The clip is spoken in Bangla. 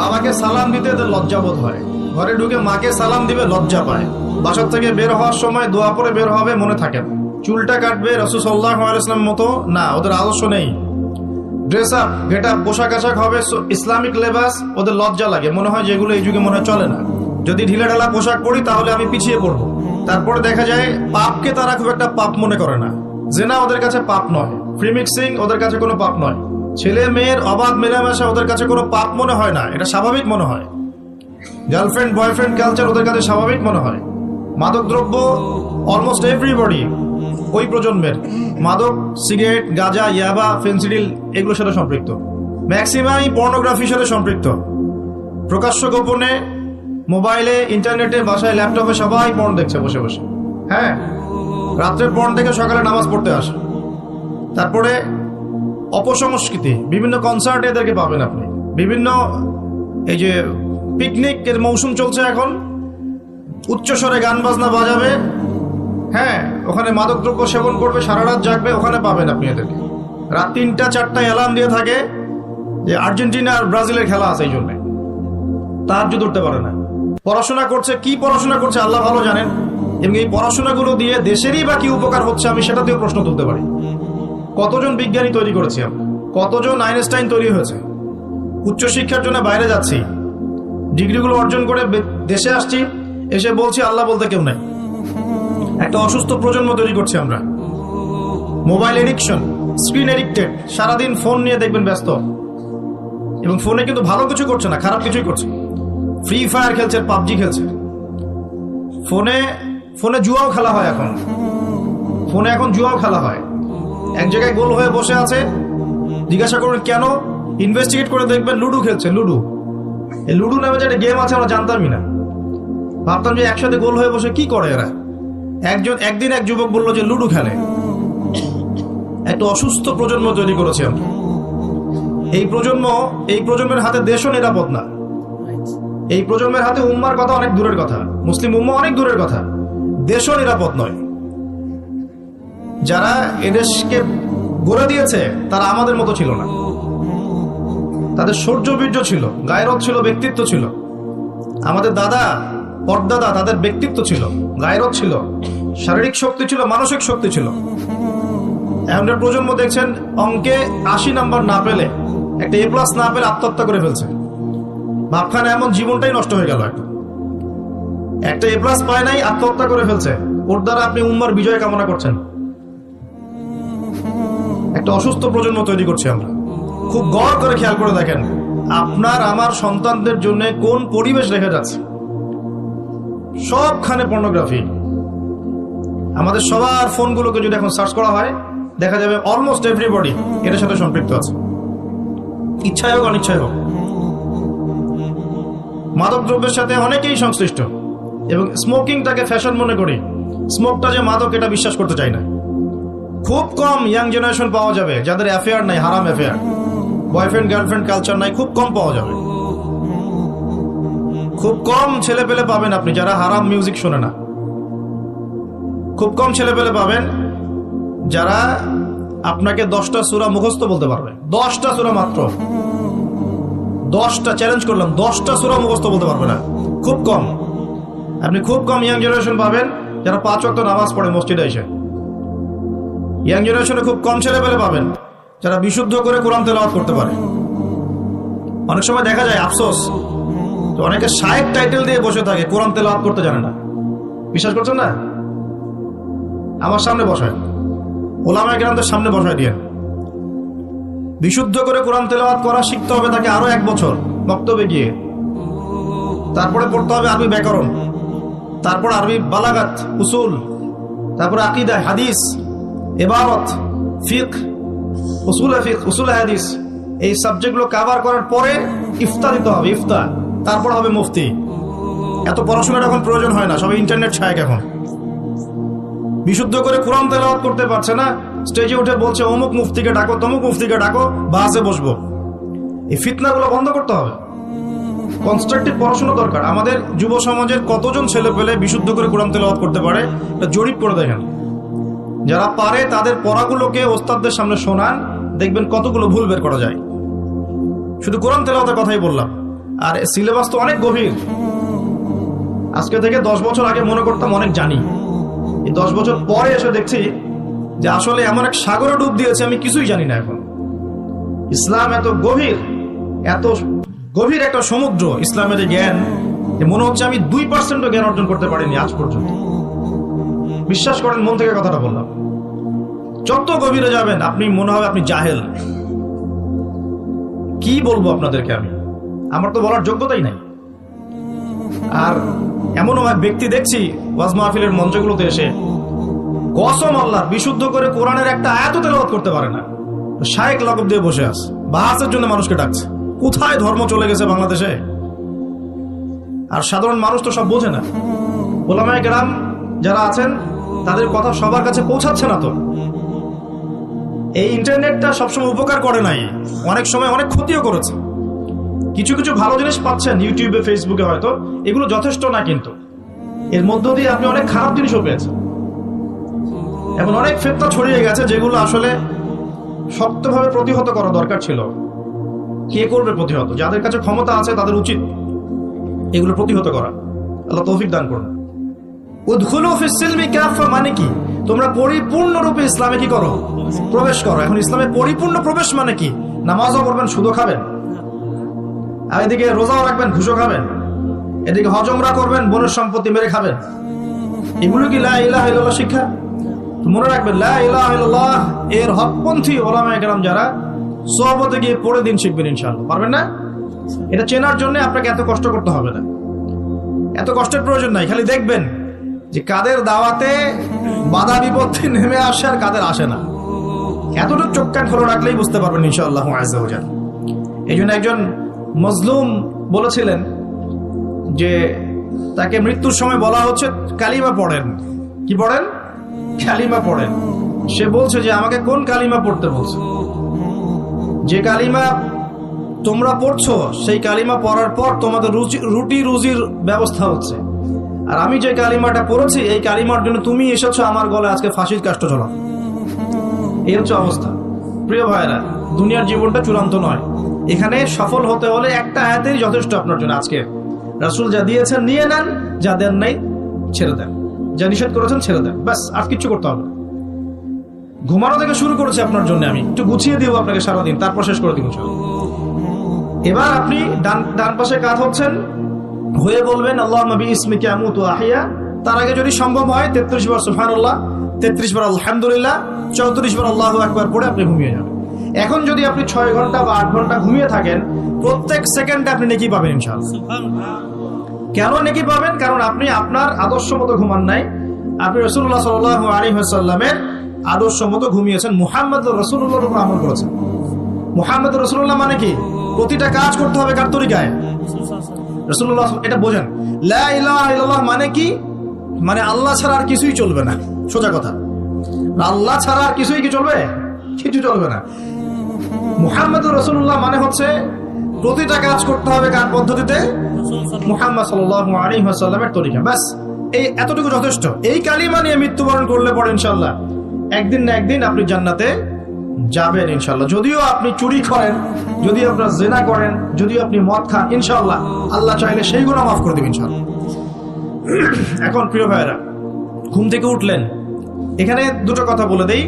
বাবাকে সালাম দিতে এদের লজ্জাবোধ হয়। ঘরে ঢুকে মাকে সালাম দিবে, লজ্জা পায়। বাসার থেকে বের হওয়ার সময় দোয়া পরে বের হবে মনে থাকে না। চুলটা কাটবে রসুল সাল্লাহ আলাইসলাম মতো? না, ওদের আদর্শ নেই। ড্রেস আপ গেট আপ পোশাক আশাক হবে ইসলামিক লেবাস, ওদের লজ্জা লাগে। মনে হয় যেগুলো এই যুগে মনে হয় চলে না। যদি ঢিলা ঢালা পোশাক পরি, তাহলে আমি পিছিয়ে পড়ব। তারপরে দেখা যায়, পাপকে তারা খুব একটা পাপ মনে করে না। জেনা ওদের কাছে পাপ নয়। ফ্রি মিক্সিং ওদের কাছে কোনো পাপ নয়। ছেলে মেয়ের অবাধ মেলামেশা ওদের কাছে কোনো পাপ মনে হয় না। এটা স্বাভাবিক মনে হয়। গার্লফ্রেন্ড বয়ফ্রেন্ড কালচার ওদের কাছে স্বাভাবিক মনে হয়। মাদক দ্রব্য অলমোস্ট এভরিবডি ওই প্রজন্মের। মাদক, সিগারেট, গাঁজা, ইয়াবা, ফেন্সিডিল এগুলোর সাথে সম্পৃক্ত। ম্যাক্সিমামই পর্নোগ্রাফির সাথে সম্পৃক্ত। প্রকাশ্য গোপনে মোবাইলে, ইন্টারনেটে, বাসায়, ল্যাপটপে সবাই পর্ন দেখছে বসে বসে। হ্যাঁ রাত্রের পর্ন দেখে সকালে নামাজ পড়তে আসে। তারপরে অপসংস্কৃতি, বিভিন্ন কনসার্টে এদেরকে পাবেন আপনি। বিভিন্ন, এই যে পিকনিকের মৌসুম চলছে এখন। উচ্চস্বরে গান বাজনা বাজাবে। হ্যাঁ ওখানে মাদকদ্রব্য সেবন করবে, সারা রাত জাগবে, ওখানে পাবেন আপনি এদেরকে। রাত তিনটা চারটা অ্যালার্ম দিয়ে থাকে যে আর্জেন্টিনা আর ব্রাজিলের খেলা আছে এই জন্যে। তার যদি উঠতে পারে না। পড়াশোনা করছে, কি পড়াশোনা করছে আল্লাহ ভালো জানেন। এবং এই পড়াশোনাগুলো দিয়ে দেশেরই বা কি উপকার হচ্ছে আমি সেটাতেও প্রশ্ন তুলতে পারি। কতজন বিজ্ঞানী তৈরি করেছি আমরা কতজন আইনস্টাইন তৈরি হয়েছে? উচ্চশিক্ষার জন্য বাইরে যাচ্ছি। ডিগ্রিগুলো অর্জন করে দেশে আসছি, এসে বলছি, আল্লাহ বলতে কেউ নাই। একটা অসুস্থ প্রজন্ম তৈরি করছি আমরা। মোবাইল এডিকশন, স্ক্রিন এডিক্টেড, সারাদিন ফোন নিয়ে দেখবেন ব্যস্ত। এবং ফোনে কিন্তু ভালো কিছু করছে না, খারাপ কিছুই করছে। ফ্রি ফায়ার খেলছে, পাবজি খেলছে। ফোনে ফোনে জুয়াও খেলা হয় এখন। ফোনে এখন জুয়াও খেলা হয়। এক জায়গায় গোল হয়ে বসে আছে। জিজ্ঞাসা করবেন কেন? ইনভেস্টিগেট করে দেখবেন লুডু খেলছে, লুডু। এই লুডু নামে যে একটা গেম আছে, আমরা জানতামই না। ভাবতাম যে একসাথে গোল হয়ে বসে কি করে এরা? একজন, একদিন এক যুবক বলল যে লুডু খেলে। একটা অসুস্থ প্রজন্ম তৈরি করেছি এই প্রজন্ম, এই প্রজন্মের হাতে দেশও নিরাপদ না। এই প্রজন্মের হাতে উম্মার কথা অনেক দূরের কথা। মুসলিম উম্মা অনেক দূরের কথা। দেশও নিরাপদ নয়। যারা এদেশকে গড়ে দিয়েছে, তারা আমাদের মতো ছিল না। তাদের শৌর্য বীর্য ছিল গায়রত ছিল, ব্যক্তিত্ব ছিল। আমাদের দাদা, পর্দাদা তাদের ব্যক্তিত্ব ছিল গায়রত ছিল। শারীরিক শক্তি ছিল, মানসিক শক্তি ছিল। এখনকার প্রজন্ম দেখছেন, অঙ্কে আশি নাম্বার না পেলে, একটা এ প্লাস না পেলে আত্মহত্যা করে ফেলছে। ভাবখানে এমন জীবনটাই নষ্ট হয়ে গেল একটা একটা এ প্লাস পায় নাই, আত্মহত্যা করে ফেলছে। ওর দ্বারা আপনি উম্মার বিজয় কামনা করছেন। একটা অসুস্থ প্রজন্ম তৈরি করছি আমরা। খুব গড় করে খেয়াল করে দেখেন, আপনার, আমার সন্তানদের জন্য কোন পরিবেশ রেখে যাচ্ছে? সবখানে পর্নোগ্রাফি আমাদের সবার ফোনগুলোকে যদি এখন সার্চ করা হয়, দেখা যাবে অলমোস্ট এভরিবডি এটার সাথে সম্পৃক্ত আছে। ইচ্ছায় হোক অনিচ্ছায় হোক। মাদক দ্রব্যের সাথে অনেকেই সংশ্লিষ্ট এবং স্মোকিংটাকে ফ্যাশন মনে করি। স্মোকটা যে মাদক, এটা বিশ্বাস করতে চাই না। খুব কম ইয়াং জেনারেশন পাওয়া যাবে, যাদের অ্যাফেয়ার নাই, হারাম অ্যাফেয়ার বয়ফ্রেন্ড গার্লফ্রেন্ড কালচার নাই, খুব কম পাওয়া যাবে। খুব কম ছেলে পেলে পাবেন আপনি, যারা হারাম মিউজিক শোনে না। খুব কম ছেলে পেলে পাবেন, যারা আপনাকে দশটা সুরা মুখস্থ বলতে পারবে। দশটা সুরা মাত্র। দশটা চ্যালেঞ্জ করলাম, দশটা সুরা মুখস্থ বলতে পারবে না। খুব কম। আপনি খুব কম ইয়াং জেনারেশন পাবেন, যারা পাঁচ ওয়াক্ত নামাজ পড়ে মসজিদে এসে। ইয়াং জেনারেশনে খুব কম ছেলে পেলে পাবেন, যারা বিশুদ্ধ করে কোরআন তেলাওয়াত করতে পারে। অনেক সময় দেখা যায়, আফসোস, তো অনেকে শায়েক টাইটেল দিয়ে বসে থাকে, কোরআন তেলাওয়াত করতে জানে না। বিশ্বাস করছেন না? আমার সামনে বসায়। ওলামা গ্রামদের সামনে বসায় দিয়ে। বিশুদ্ধ করে কোরআন তেলাওয়াত করা শিখতে হবে তাকে আরও এক বছর বক্তব্যে গিয়ে। তারপরে পড়তে হবে আরবি ব্যাকরণ, তারপর আরবি বালাগাত, উসুল, তারপর আকিদা, হাদিস। এবারত ফিক উসুল ফিক উসুল হাদিস। এই সাবজেক্টগুলো কাভার করার পরে ইফতা দিতে হবে ইফতা তারপর হবে মুফতি। এত পড়াশোনার এখন প্রয়োজন হয় না সবাই ইন্টারনেট ছায় এখন। বিশুদ্ধ করে কোরআন তেলাওয়াত করতে পারছে না স্টেজে উঠে বলছে, অমুক মুফতিকে ডাকো, তমুক মুফতিকে ডাকো, বাসে বসবো। এই ফিতনাগুলো বন্ধ করতে হবে। কনস্ট্রাকটিভ পড়াশোনা দরকার। আমাদের যুব সমাজের কতজন ছেলে পেলে বিশুদ্ধ করে কোরআন তেলাওয়াত করতে পারে জরিপ করে দেখেন। যারা পারে তাদের পড়াগুলোকে ওস্তাদদের সামনে শোনান, দেখবেন কতগুলো ভুল বের করা যায়। শুধু কোরআন তেলাওয়াতের কথাই বললাম। আর সিলেবাস তো অনেক গভীর। আজকে থেকে দশ বছর আগে মনে করতাম অনেক জানি। এই দশ বছর পরে এসে দেখছি যে আসলে এমন এক সাগরে ডুব দিয়েছে, আমি কিছুই জানি না এখন। ইসলাম এত গভীর এত গভীর একটা সমুদ্র ইসলামের জ্ঞান মনে হচ্ছে আমি দুই পার্সেন্টও জ্ঞান অর্জন করতে পারিনি আজ পর্যন্ত। বিশ্বাস করেন, মন থেকে কথাটা বললাম। যত গভীরে যাবেন, আপনি মনে হবে আপনি জাহেল। কি বলব আপনাদেরকে আমি? আমার তো বলার যোগ্যতাই নাই। আর এমনও এক ব্যক্তি দেখছি, ওয়াজ মাহফিলের মঞ্চগুলোতে এসে কসম আল্লাহ বিশুদ্ধ করে কোরআনের একটা আয়াত তেলাওয়াত করতে পারে না। শায়েক লকব দিয়ে বসে আছে। বাহাসের জন্য মানুষকে ডাকছে। কোথায় ধর্ম চলে গেছে বাংলাদেশে? আর সাধারণ মানুষ তো সব বোঝে না। ওলামায় গ্রাম যারা আছেন তাদের কথা সবার কাছে পৌঁছাচ্ছে না তো। এই ইন্টারনেটটা সবসময় উপকার করে নাই। অনেক সময় অনেক ক্ষতিও করেছে। কিছু কিছু ভালো জিনিস পাচ্ছেন ইউটিউবে, ফেসবুকে হয়তো। এগুলো যথেষ্ট না কিন্তু। এর মধ্য দিয়ে আপনি অনেক খারাপ জিনিসও পেয়েছেন। এখন অনেক ফেতনা ছড়িয়ে গেছে যেগুলো আসলে শক্তভাবে প্রতিহত করা দরকার ছিল। কে করবে প্রতিহত? যাদের কাছে ক্ষমতা আছে তাদের উচিত এগুলো প্রতিহত করা। আল্লাহ তৌফিক দান করুন। মানে কি? তোমরা পরিপূর্ণরূপে ইসলামে কি করো? প্রবেশ করো। এখন ইসলামে পরিপূর্ণ প্রবেশ মানে কি? নামাজও পড়বেন, সুদও খাবেন। আর এদিকে রোজাও রাখবেন, ঘুষও খাবেন। এদিকে হজমরা করবেন, বনের সম্পত্তি মেরে খাবেন। এগুলো কি লা ইলাহা ইল্লাল্লাহ শিক্ষা? মনে রাখবেন, লা ইলাহা ইল্লাল্লাহ এর হকপন্থী ওলামা একরাম যারা, সহবতে গিয়ে পড়ে দিন শিখবেন ইনশাআল্লাহ। পারবেন না? এটা চেনার জন্য আপনাকে এত কষ্ট করতে হবে না। এত কষ্টের প্রয়োজন নাই, খালি দেখবেন। যে কাদের দাওয়াতে বাধা বিপত্তি নেমে আসে আর কাদের আসে না। এতটুকু চোখ কান খোলা রাখলেই বুঝতে পারবেন ইনশাআল্লাহ আজাল এই জন্য একজন মজলুম বলেছিলেন যে তাকে মৃত্যুর সময় বলা হচ্ছে, কালিমা পড়েন। কি পড়েন? কালিমা পড়েন। সে বলছে যে, আমাকে কোন কালিমা পড়তে বলছে? যে কালিমা তোমরা পড়ছো, সেই কালিমা পড়ার পর তোমাদের রুচি- রুটি রুজির ব্যবস্থা হচ্ছে। আর আমি যে কালিমাটা পড়েছি, এই কালিমার জন্য তুমি এসেছ আমার গলে আজকে ফাঁসির কাষ্ট চলা এই হচ্ছে অবস্থা। প্রিয় ভাইরা দুনিয়ার জীবনটা চূড়ান্ত নয়। এখানে সফল হতে হলে একটা আয়াতেই যথেষ্ট আপনার জন্য আজকে। রাসুল যা দিয়েছেন, নিয়ে নেন, যা দেন নাই, ছেড়ে দেন। যা নিষেধ করেছেন, ছেড়ে দেন। ব্যাস, আর কিচ্ছু করতে হবে না। ঘুমানো থেকে শুরু করেছি আপনার জন্য আমি। একটু গুছিয়ে দিব আপনাকে সারাদিন, তারপর শেষ করে দিব এবার আপনি ডান ডান পাশে কাজ হচ্ছেন। হয়ে বলবেন আল্লাহ নবী ইসমিকে আমুত আহিয়া। তার আগে যদি সম্ভব হয় তেত্রিশ বার সুফানুল্লাহ তেত্রিশ বার আলহামদুলিল্লাহ চৌত্রিশ বার আল্লাহ একবার পরে আপনি ঘুমিয়ে যান এখন যদি আপনি ছয় ঘণ্টা বা আট ঘণ্টা ঘুমিয়ে থাকেন প্রত্যেক সেকেন্ডে আপনি নেকি পাবেন ইনশাআল্লাহ। কেন নেকি পাবেন? কারণ আপনি আপনার আদর্শ মতো ঘুমান নাই। আপনি রসুল্লাহ সাল আলী সাল্লামের আদর্শ মতো ঘুমিয়েছেন। মুহাম্মদ রসুল্লাহর উপর আমল করেছেন। মুহাম্মদ রসুল্লাহ মানে কি? প্রতিটা কাজ করতে হবে কার তরিকায়? রসুল্লাহ এটা বোঝেন। লা ইলাহা ইল্লাল্লাহ মানে কি? মানে আল্লাহ ছাড়া আর কিছুই চলবে না। সোজা কথা। আল্লাহ ছাড়া আর কিছুই কি চলবে? কিছু চলবে না। মুহাম্মদ রসুল্লাহ মানে হচ্ছে প্রতিটা কাজ করতে হবে কার পদ্ধতিতে? মুহাম্মদ সাল্লামের তরিকা। ব্যাস, এই এতটুকু যথেষ্ট। এই কালিমা নিয়ে মৃত্যুবরণ করলে পরে ইনশাল্লাহ একদিন না একদিন আপনি জান্নাতে যাবেন ইনশাল্লাহ যদিও আপনি চুরি করেন, যদি আপনার জেনা করেন, যদি আপনি মদ খান ইনশাল্লাহ আল্লাহ চাইলে সেই গুণা মাফ করে দেবেন ইনশাল্লাহ এখন প্রিয় ভাইয়েরা, ঘুম থেকে উঠলেন। এখানে দুটো কথা বলে দেই।